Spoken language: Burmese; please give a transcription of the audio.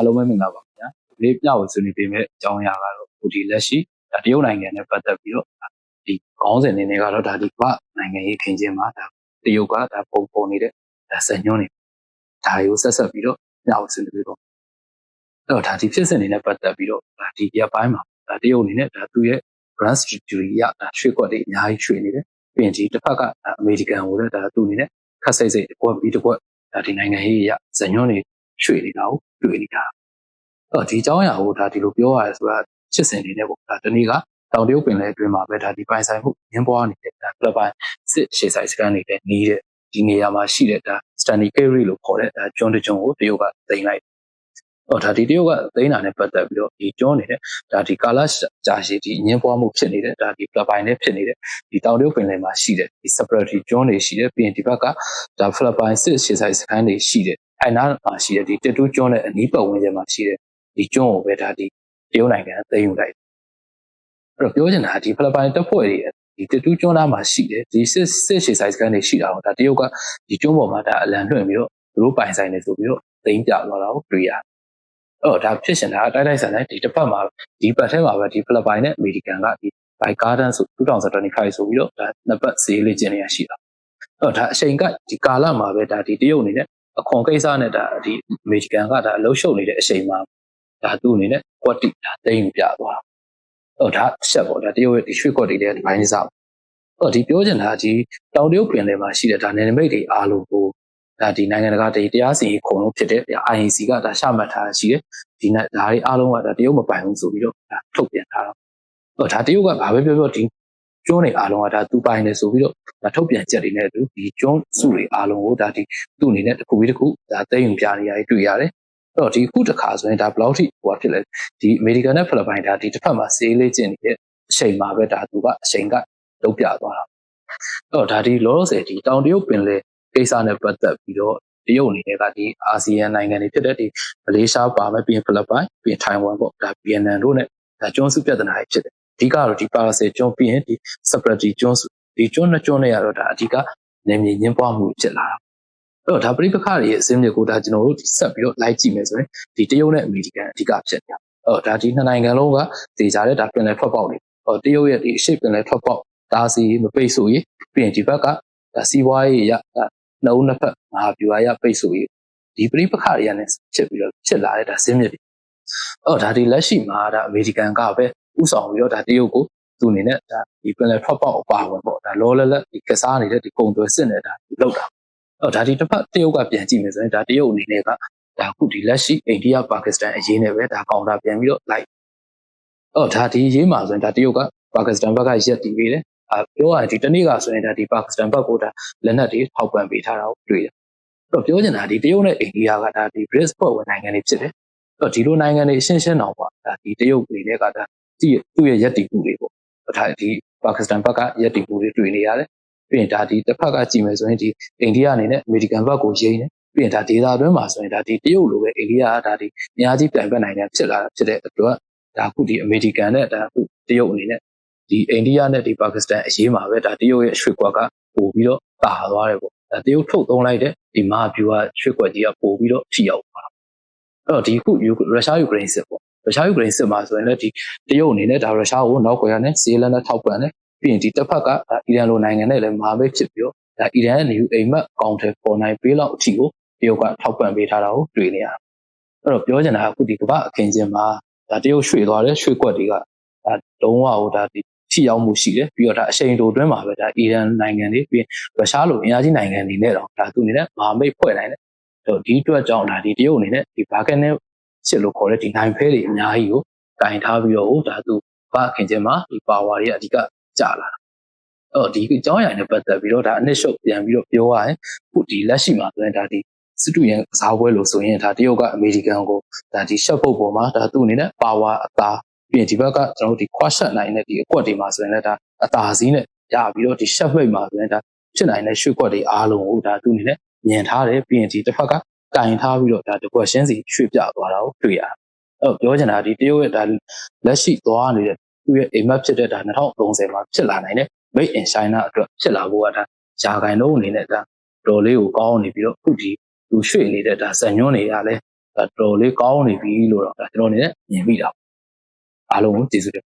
အားလုံးပဲမင်္ဂလာပါခင်ဗျာဒီနေ့ပြဝဆွေးနွေးပေးမယ့်အကြောင်းအရာကတော့ဟိုဒီလက်ရှိဒါတရုတ်နိုင်ငံနဲ့ပတ်သက်ပြီးတော့ဒီခေါင်းစဉ်အနေနဲ့ကတော့ဒါဒီကနိုင်ငံရေးခင်ချင်းမှာဒါတရုတ်ကဒါပုံပေါ်နေတဲ့ဒါစံညွှန်းတွေဒါကိုဆက်ဆက်ပြီးတော့ပြဝဆွေးနွေးပေးတော့အဲ့တော့ဒါဒီဖြစ်စဉ်တွေနဲ့ပတ်သက်ပြီးတော့ဒါဒီပြပိုင်းမှာဒါတရုတ်အနေနဲ့ဒါသူ့ရဲ့ grand strategy ရဒါရွှေ့ကွက်တွေအများကြီးရွှေ့နေတယ်ပြီးရင်ဒီတစ်ဖက်ကဒါအမေရိကန်ကိုလည်းဒါသူ့အနေနဲ့ခက်စိတ်စိတ်အကွက်ပြီးတစ်ကွက်ဒါဒီနိုင်ငံရေးရဇညွှန်းတွေရွှေ့နေတာကိုတွေ့နေတာအဲ့ တော့ဒီအကြောင်းအရာကိုဒါဒီလိုပြောရတယ်ဆိုတာချစ်စင်နေနဲ့ပေါ့ဒါတနည်းကတောင်တရုတ်ပင်လယ်အတွင်းမှာပဲဒါဒီပိုင်ဆိုင်မှုရင်းပွားနေတဲ့ဒါကလပ်ပိုင်းစစ်ရှေ့ဆိုင်စကန်နေတဲ့နေတဲ့ဒီနေရာမှာရှိတဲ့ဒါ Stanley Carey လို့ခေါ်တဲ့ဒါကျွန်းတစ်ကျွန်းကိုတရုတ်ကသိမ်းလိုက်ဟောဒါဒီတရုတ်ကသိမ်းတာနဲ့ပတ်သက်ပြီးတော့ဒီကျွန်းနေတဲ့ဒါဒီကာလကြာရှည်ဒီအငင်းပွားမှုဖြစ်နေတဲ့ဒါဒီပလပိုင်းနဲ့ဖြစ်နေတဲ့ဒီတောင်တရုတ်ပင်လယ်မှာရှိတဲ့ဒီ separate ကျွန်းတွေရှိတယ်ပြီးရင်ဒီဘက်ကဒါဖိလစ်ပိုင်စစ်ရှေ့ဆိုင်စခန်းတွေရှိတယ်အဲ့နာမှာရှိတဲ့ဒီတက်တူးကျွန်းနဲ့အနီးပတ်ဝန်းကျင်မှာရှိတဲ့ ဒီကျွန်းကိုပဲဒါဒီတရုတ်နိုင်ငံသိမ်းယူလိုက်အဲ့တော့ပြောချင်တာဒီဖိလစ်ပိုင်တပ်ဖွဲ့တွေဒီတက်တူးကျွန်းသားမှာရှိတယ်ဒီစစ်စစ်ရှေ့ဆိုင်စခန်းတွေရှိတာဟောဒါတရုတ်ကဒီကျွန်းပေါ်မှာဒါအလံလွှင့်ပြီးတော့သူတို့ပိုင်ဆိုင်နေဆိုပြီးတော့သိမ်းပြသွားတာကိုတွေ့ရတယ်အဲ့တော့ဒါဖြစ်ရှင်တာတိုက်တိုက်ဆန်တဲ့ဒီတစ်ဖက်မှာဒီပတ်ထဲမှာပဲဒီဖိလစ်ပိုင်နဲ့အမေရိကန်ကဒီ by garden ဆို2025ဆိုပြီးတော့ဒါနှစ်ပတ်ဈေးလေးကျင်းနေရရှိတာအဲ့တော့ဒါအချိန်ကဒီကာလမှာပဲဒါဒီတရုတ်အနေနဲ့အခွန်ကိစ္စနဲ့ဒါဒီအမေရိကန်ကဒါအလုံးရှုပ်နေတဲ့အချိန်မှာ ဒါသူ့အနေနဲ့ကွက်တိဒါတိမ်ပြသွားဟိုဒါဆက်ပေါ့ဒါတရုတ်ရဲ့ဒီရွှေ့ကွက်တွေတဲ့ဒီဘိုင်းစားဟိုဒီပြောချင်တာဒီတောင်တရုတ်ပင်လယ်မှာရှိတဲ့ဒါနယ်နိမိတ်တွေအားလုံးကိုဒါဒီနိုင်ငံတကာတရားစီရင်ခုံလို့ဖြစ်တဲ့ INC ကဒါရှမှတ်ထားရှိတယ်ဒီနဲ့ဒါတွေအားလုံးကဒါတရုတ်မပိုင်ဘူးဆိုပြီးတော့ဒါထုတ်ပြန်ထားတော့ဟိုဒါတရုတ်ကဘာပဲပြောပြောဒီကျွန်းတွေအားလုံးကဒါသူပိုင်တယ်ဆိုပြီးတော့ဒါထုတ်ပြန်ချက်တွေနဲ့သူဒီကျွန်းစုတွေအားလုံးကိုဒါဒီသူ့အနေနဲ့တစ်ခုပြီးတစ်ခုဒါသိရင်ပြနေရတွေ့ရတယ်အဲ့ တော့ဒီခုတစ်ခါဆိုရင်ဒါဘယ်လောက်ထိဟိုဖြစ်လဲဒီအမေရိကန်နဲ့ဖိလစ်ပိုင်ဒါဒီတစ်ဖက်မှာစေးလေးကျင်နေတဲ့အချိန်မှာပဲဒါသူကအချိန်ကလုံးပြသွားတာအဲ့တော့ဒါဒီလောလောဆယ်ဒီတောင်တရုတ်ပင်လယ်ကိစ္စနဲ့ပတ်သက်ပြီးတော့တရုတ်အနေနဲ့ကဒီအာဆီယံနိုင်ငံတွေဖြစ်တဲ့ဒီမလေးရှားပါမယ်ပြီးရင်ဖိလစ်ပိုင်ပြီးရင်ထိုင်ဝမ်ပေါ့ဒါဗီယက်နမ်တို့နဲ့ဒါကျွန်းစုပြဿနာတွေဖြစ်တယ်အဓိကတော့ဒီပါဆယ်ကျွန်းပြီးရင်ဒီ separate ကျွန်းစုဒီကျွန်းနှစ်ကျွန်းနဲ့ရတော့ဒါအဓိကနေမြေညှင်းပွားမှုဖြစ်လာတာ အဲ့တော့ဒါပြိပခါတွေရဲ့အစင်းမြစ်ကိုဒါကျွန်တော်တို့ဆက်ပြီးတော့လိုက်ကြည့်မယ်ဆိုရင်ဒီတရုတ်နဲ့အမေရိကန်အဓိကဖြစ်နေတာအဲ့တော့ဒါဒီနှစ်နိုင်ငံလုံးကဒေကြတဲ့ဒါပြင်လယ်ထွက်ပေါက်တွေဟောတရုတ်ရဲ့ဒီအရှိပြင်လယ်ထွက်ပေါက်ဒါစီမပိတ်ဆိုရေးပြီးရင်ဒီဘက်ကဒါစီးပွားရေးရဒါနှုံးနှစ်ဖက်မဟာဗျူဟာရပိတ်ဆိုရေးဒီပြိပခါတွေကနေဖြစ်ပြီးတော့ဖြစ်လာတဲ့ဒါစင်းမြစ်တွေအဲ့တော့ဒါဒီလက်ရှိမှာဒါအမေရိကန်ကပဲဥဆောင်ပြီးတော့ဒါတရုတ်ကိုသူအနေနဲ့ဒါဒီပြင်လယ်ထွက်ပေါက်အပါဝင်ပေါ့ဒါလောလလက်ဒီကစားနေတဲ့ဒီကုံသွဲစစ်နေတာလောက်တာ အော်ဒါဒီတစ်ဖက်တရုတ်ကပြန်ကြည့်မယ်ဆိုရင်ဒါတရုတ်အနေနဲ့ကဒါခုဒီလက်ရှိအိန္ဒိယပါကစ္စတန်အရေးနဲ့ပဲဒါကောင်တာပြန်ပြီးတော့လိုက်အော်ဒါဒီရေးမှာဆိုရင်ဒါတရုတ်ကပါကစ္စတန်ဘက်ကရက်တည်ပေးတယ်အာပြောရရင်ဒီတနေ့ကဆိုရင်ဒါဒီပါကစ္စတန်ဘက်ကိုဒါလက်နက်တွေထောက်ပံ့ပေးထားတာကိုတွေ့တယ်အဲ့တော့ပြောချင်တာဒီတရုတ်နဲ့အိန္ဒိယကဒါဒီ BRICS ဖွဲ့ဝင်နိုင်ငံတွေဖြစ်တယ်အဲ့တော့ဒီလိုနိုင်ငံတွေရှင်းရှင်းတော့ပေါ့ဒါဒီတရုတ်တွေလည်းကဒါသူ့ရဲ့ရက်တည်မှုတွေပေါ့ဒါဒီပါကစ္စတန်ဘက်ကရက်တည်မှုတွေတွေ့နေရတယ် ပြီးရင်ဒါဒီတစ်ဖက်ကကြည့်မယ်ဆိုရင်ဒီအိန္ဒိယအနေနဲ့အမေရိကန်ဘက်ကိုရိမ့်တယ်ပြီးရင်ဒါဒေသတွင်းမှာဆိုရင်ဒါဒီတရုတ်လိုပဲအိန္ဒိယကဒါဒီအများကြီးပြိုင်ဘက်နိုင်ငံဖြစ်လာတာဖြစ်တဲ့အတွက်ဒါခုဒီအမေရိကန်နဲ့ဒါခုတရုတ်အနေနဲ့ဒီအိန္ဒိယနဲ့ဒီပါကစ္စတန်အရေးမှာပဲဒါတရုတ်ရဲ့ရွှေကွက်ကပို့ပြီးတော့တာသွားတယ်ပေါ့ဒါတရုတ်ထုတ်သုံးလိုက်တဲ့ဒီမဟာဗျူဟာရွှေကွက်ကြီးကပို့ပြီးတော့ထိရောက်သွားအဲ့တော့ဒီခုရုရှားယူကရိန်းစစ်ပေါ့ရုရှားယူကရိန်းစစ်မှာဆိုရင်လည်းဒီတရုတ်အနေနဲ့ဒါရုရှားကိုနောက်ကွယ်ရနဲ့စီးလန်းနဲ့ထောက်ပံ့တယ် ပြီးရင်ဒီတစ်ဖက်ကအီရန်လိုနိုင်ငံနဲ့လည်းမဟာမိတ်ဖြစ်ပြီးတော့ဒါအီရန်ရဲ့နေယူအိမ်မက်ကောင်တယ်ပေါ်နိုင်ပေးလောက်အထိကိုတရုတ်ကထောက်ပံ့ပေးထားတာကိုတွေ့နေရတယ်အဲ့တော့ပြောချင်တာကအခုဒီကမ္ဘာအခင်းချင်းမှာဒါတရုတ်ရွှေ့သွားတဲ့ရွှေ့ကွက်တွေကဒါလုံးဝဟိုဒါဒီထိရောက်မှုရှိတယ်ပြီးတော့ဒါအချိန်တိုအတွင်းမှာပဲဒါအီရန်နိုင်ငံတွေပြီးရုရှားလိုအင်အားကြီးနိုင်ငံတွေနဲ့တော့ဒါသူအနေနဲ့မဟာမိတ်ဖွဲ့နိုင်တယ်ဒီအတွက်ကြောင့်ဒါဒီတရုတ်အနေနဲ့ဒီဘာကန်နဲ့စစ်လို့ခေါ်တဲ့ဒီနိုင်ဖဲတွေအများကြီးကိုကင်ထားပြီးတော့ဒါသူဘာခင်ချင်းမှာဒီပါဝါတွေအဓိက ကျလာတာအဲ့တော့ဒီအကြောင်းအရာနဲ့ပတ်သက်ပြီးတော့ဒါအနစ်ရှုပ်ပြန်ပြီးတော့ပြောရရင်ခုဒီလက်ရှိမှာဆိုရင်ဒါဒီစစ်တူရင်ကစားပွဲလို့ဆိုရင်ဒါတရုတ်ကအမေရိကန်ကိုဒါဒီရှက်ပုတ်ပေါ်မှာဒါသူ့အနေနဲ့ပါဝါအသာပြီးရင်ဒီဘက်ကကျွန်တော်တို့ဒီခွာရှက်နိုင်တဲ့ဒီအကွက်တွေမှာဆိုရင်လည်းဒါအသာစီးနဲ့ရပြီးတော့ဒီရှက်မိတ်မှာဆိုရင်ဒါဖြစ်နိုင်တဲ့ရွှေကွက်တွေအားလုံးကိုဒါသူ့အနေနဲ့မြင်ထားတယ်ပြီးရင်ဒီတစ်ဖက်ကကင်ထားပြီးတော့ဒါတကွက်ရှင်းစီရွှေ့ပြသွားတာကိုတွေ့ရတယ်အဲ့ပြောချင်တာဒီတရုတ်ရဲ့ဒါလက်ရှိသွားနေတဲ့ သူ့ရဲ့အိမ်မက်ဖြစ်တဲ့ဒါ2030မှာဖြစ်လာနိုင်တဲ့ made in China အတွက်ဖြစ်လာဖို့ကဒါယာဂိုင်လုံးအနေနဲ့ဒါတော်လေးကိုကောင်းနေပြီးတော့ခုဒီသူရွှေ့နေတဲ့ဒါဇန်ညွန်းတွေကလည်းဒါတော်တော်လေးကောင်းနေပြီလို့တော့ဒါကျွန်တော်အနေနဲ့မြင်မိတာပေါ့အားလုံးကိုကျေးဇူးတင်